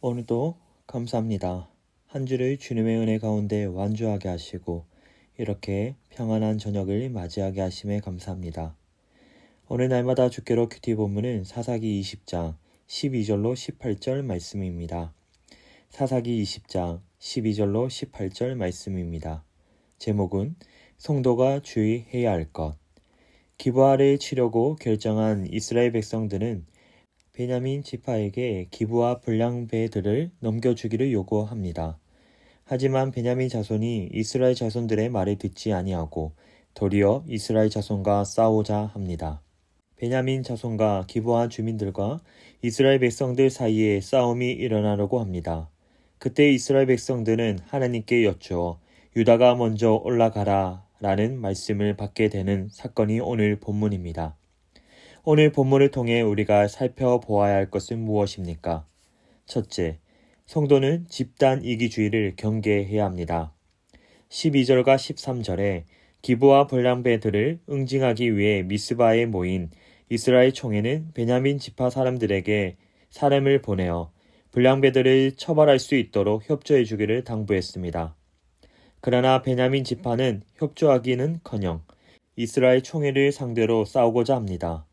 오늘도 감사합니다. 한 주를 주님의 은혜 가운데 완주하게 하시고 이렇게 평안한 저녁을 맞이하게 하심에 감사합니다. 오늘 날마다 주께로 큐티 본문은 사사기 20장 12절로 18절 말씀입니다. 사사기 20장 12절로 18절 말씀입니다. 제목은 성도가 주의해야 할 것. 기부하를 치려고 결정한 이스라엘 백성들은 베냐민 지파에게 기부와 분량배들을 넘겨주기를 요구합니다. 하지만 베냐민 자손이 이스라엘 자손들의 말을 듣지 아니하고 도리어 이스라엘 자손과 싸우자 합니다. 베냐민 자손과 기부한 주민들과 이스라엘 백성들 사이에 싸움이 일어나려고 합니다. 그때 이스라엘 백성들은 하나님께 여쭈어 유다가 먼저 올라가라 라는 말씀을 받게 되는 사건이 오늘 본문입니다. 오늘 본문을 통해 우리가 살펴보아야 할 것은 무엇입니까? 첫째, 성도는 집단 이기주의를 경계해야 합니다. 12절과 13절에 기부와 분량배들을 응징하기 위해 미스바에 모인 이스라엘 총회는 베냐민 지파 사람들에게 사람을 보내어 분량배들을 처벌할 수 있도록 협조해 주기를 당부했습니다. 그러나 베냐민 지파는 협조하기는커녕 이스라엘 총회를 상대로 싸우고자 합니다.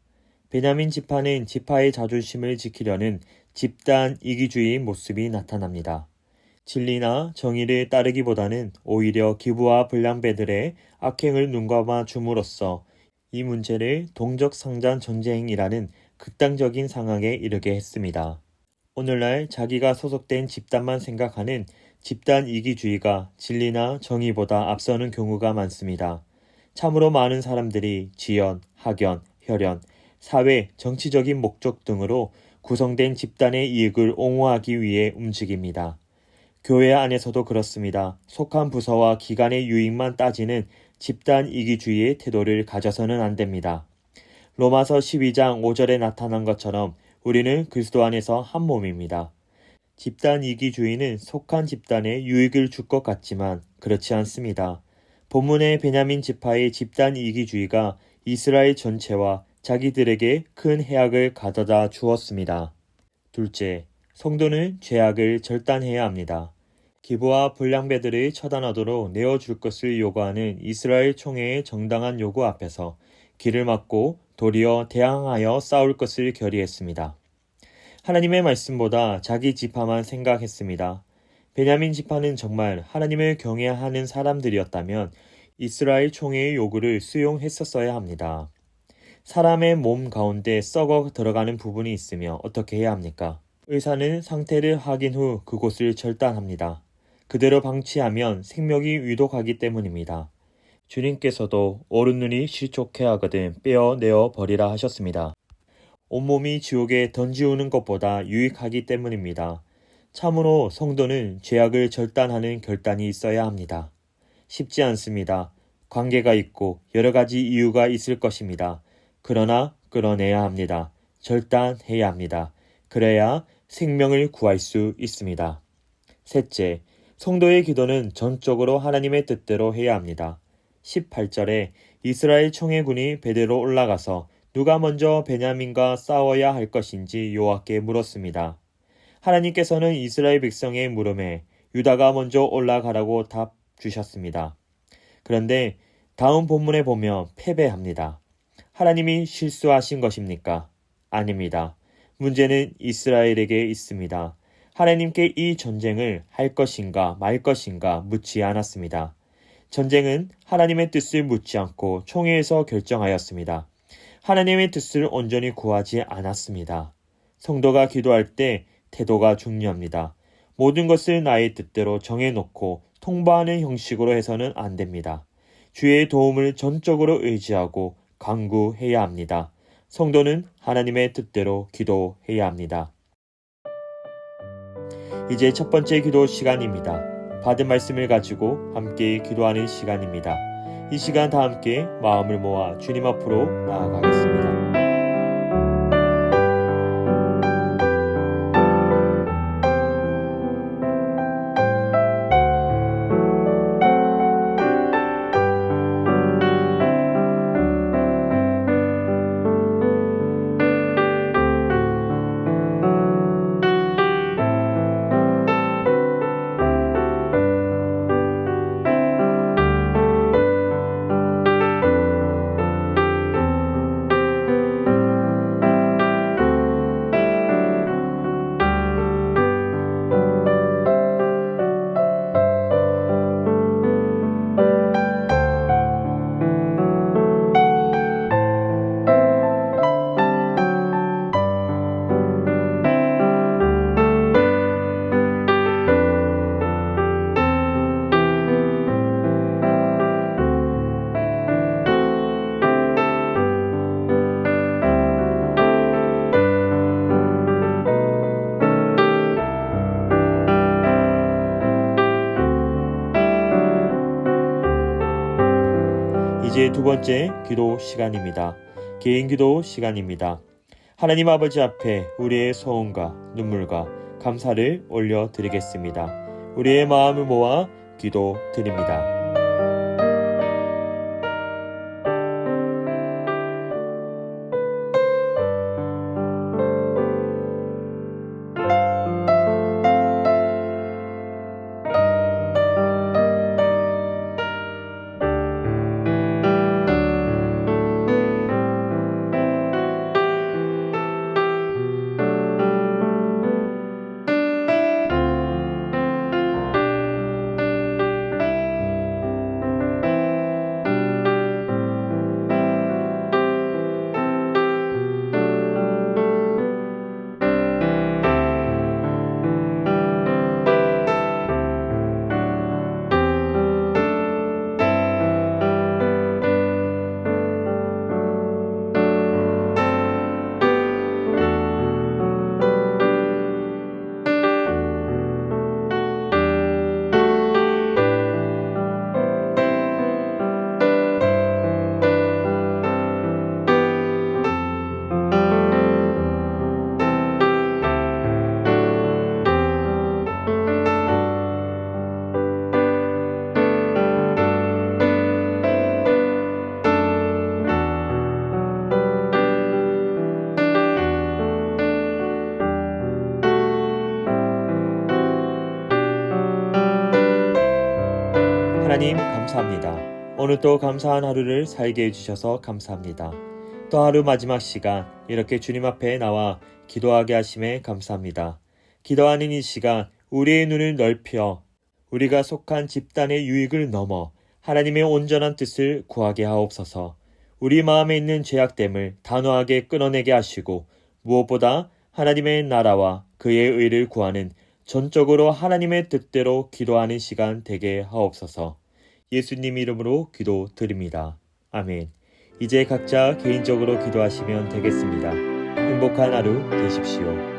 베냐민 지파는 지파의 자존심을 지키려는 집단 이기주의 모습이 나타납니다. 진리나 정의를 따르기보다는 오히려 기부와 불량배들의 악행을 눈감아 줌으로써 이 문제를 동적 상잔 전쟁이라는 극단적인 상황에 이르게 했습니다. 오늘날 자기가 소속된 집단만 생각하는 집단 이기주의가 진리나 정의보다 앞서는 경우가 많습니다. 참으로 많은 사람들이 지연, 학연, 혈연, 사회, 정치적인 목적 등으로 구성된 집단의 이익을 옹호하기 위해 움직입니다. 교회 안에서도 그렇습니다. 속한 부서와 기관의 유익만 따지는 집단 이기주의의 태도를 가져서는 안 됩니다. 로마서 12장 5절에 나타난 것처럼 우리는 그리스도 안에서 한 몸입니다. 집단 이기주의는 속한 집단에 유익을 줄 것 같지만 그렇지 않습니다. 본문의 베냐민 지파의 집단 이기주의가 이스라엘 전체와 자기들에게 큰 해악을 가져다 주었습니다. 둘째, 성도는 죄악을 절단해야 합니다. 기부와 불량배들을 처단하도록 내어줄 것을 요구하는 이스라엘 총회의 정당한 요구 앞에서 길을 막고 도리어 대항하여 싸울 것을 결의했습니다. 하나님의 말씀보다 자기 지파만 생각했습니다. 베냐민 지파는 정말 하나님을 경외하는 사람들이었다면 이스라엘 총회의 요구를 수용했었어야 합니다. 사람의 몸 가운데 썩어 들어가는 부분이 있으며 어떻게 해야 합니까? 의사는 상태를 확인 후 그곳을 절단합니다. 그대로 방치하면 생명이 위독하기 때문입니다. 주님께서도 오른 눈이 실족해 하거든 빼어 내어 버리라 하셨습니다. 온몸이 지옥에 던지우는 것보다 유익하기 때문입니다. 참으로 성도는 죄악을 절단하는 결단이 있어야 합니다. 쉽지 않습니다. 관계가 있고 여러 가지 이유가 있을 것입니다. 그러나 끌어내야 합니다. 절단해야 합니다. 그래야 생명을 구할 수 있습니다. 셋째, 성도의 기도는 전적으로 하나님의 뜻대로 해야 합니다. 18절에 이스라엘 총회군이 베드로 올라가서 누가 먼저 베냐민과 싸워야 할 것인지 요하께 물었습니다. 하나님께서는 이스라엘 백성의 물음에 유다가 먼저 올라가라고 답 주셨습니다. 그런데 다음 본문에 보면 패배합니다. 하나님이 실수하신 것입니까? 아닙니다. 문제는 이스라엘에게 있습니다. 하나님께 이 전쟁을 할 것인가 말 것인가 묻지 않았습니다. 전쟁은 하나님의 뜻을 묻지 않고 총회에서 결정하였습니다. 하나님의 뜻을 온전히 구하지 않았습니다. 성도가 기도할 때 태도가 중요합니다. 모든 것을 나의 뜻대로 정해놓고 통보하는 형식으로 해서는 안 됩니다. 주의 도움을 전적으로 의지하고 강구해야 합니다. 성도는 하나님의 뜻대로 기도해야 합니다. 이제 첫 번째 기도 시간입니다. 받은 말씀을 가지고 함께 기도하는 시간입니다. 이 시간 다 함께 마음을 모아 주님 앞으로 나아가겠습니다. 이제 두 번째 기도 시간입니다. 개인 기도 시간입니다. 하나님 아버지 앞에 우리의 소원과 눈물과 감사를 올려드리겠습니다. 우리의 마음을 모아 기도 드립니다. 오늘 또 감사한 하루를 살게 해주셔서 감사합니다. 또 하루 마지막 시간 이렇게 주님 앞에 나와 기도하게 하심에 감사합니다. 기도하는 이 시간 우리의 눈을 넓혀 우리가 속한 집단의 유익을 넘어 하나님의 온전한 뜻을 구하게 하옵소서. 우리 마음에 있는 죄악됨을 단호하게 끊어내게 하시고 무엇보다 하나님의 나라와 그의 의를 구하는 전적으로 하나님의 뜻대로 기도하는 시간 되게 하옵소서. 예수님 이름으로 기도 드립니다. 아멘. 이제 각자 개인적으로 기도하시면 되겠습니다. 행복한 하루 되십시오.